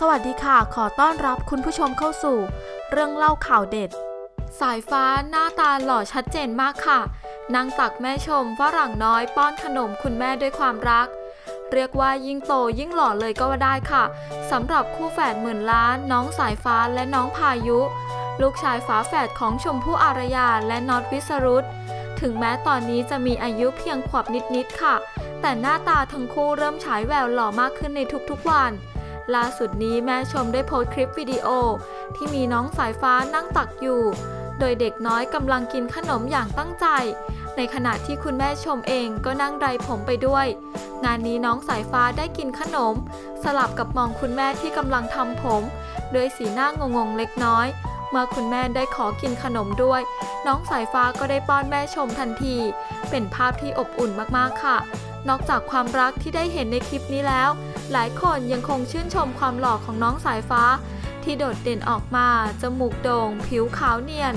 สวัสดีค่ะ ขอต้อนรับคุณผู้ชมเข้าสู่ เรื่องเล่าข่าวเด็ด สายฟ้าหน้าตาหล่อชัดเจนมากค่ะ นางตักแม่ชมฝรั่งน้อยป้อนขนมคุณแม่ด้วยความรัก เรียกว่ายิ่งโตยิ่งหล่อเลยก็ว่าได้ค่ะสำหรับคู่แฝดหมื่นล้าน น้องสายฟ้าและน้องพายุ ลูกชายฝาแฝดของชมพู่อารยาและน็อตวิสรุตถึงแม้ตอนนี้จะมีอายุเพียงขวบนิดๆค่ะ แต่หน้าตาทั้งคู่เริ่มฉายแววหล่อมากขึ้นในทุกๆวัน ล่าสุดนี้แม่ชมได้โพสต์คลิปวิดีโอ ที่มีน้องสายฟ้านั่งตักอยู่ โดยเด็กน้อยกำลังกินขนมอย่างตั้งใจ ในขณะที่คุณแม่ชมเองก็นั่งไรผมไปด้วย งานนี้น้องสายฟ้าได้กินขนม สลับกับมองคุณแม่ที่กำลังทำผมด้วยสีหน้างงๆเล็กน้อยเมื่อคุณแม่ได้ขอกินขนมด้วย น้องสายฟ้าก็ได้ป้อนแม่ชมทันที เป็นภาพที่อบอุ่นมากๆค่ะ นอกจากความรักที่ได้เห็นในคลิปนี้แล้ว หลายคนยังคงชื่นชมความหล่อของน้องสายฟ้า ที่โดดเด่นออกมา จมูกโด่ง ผิวขาวเนียน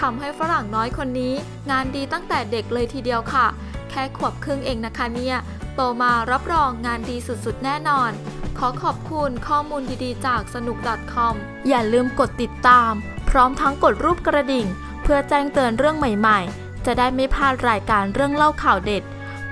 ทำให้ฝรั่งน้อยคนนี้ งานดีตั้งแต่เด็กเลยทีเดียวค่ะ แค่ขวบครึ่งเองนะคะเนี่ย โตมารับรองงานดีสุดๆ แน่นอน ขอขอบคุณข้อมูลดีๆ จากสนุก .com อย่าลืมกดติดตาม พร้อมทั้งกดรูปกระดิ่ง เพื่อแจ้งเตือนเรื่องใหม่ๆ จะได้ไม่พลาดรายการเรื่องเล่าข่าวเด็ด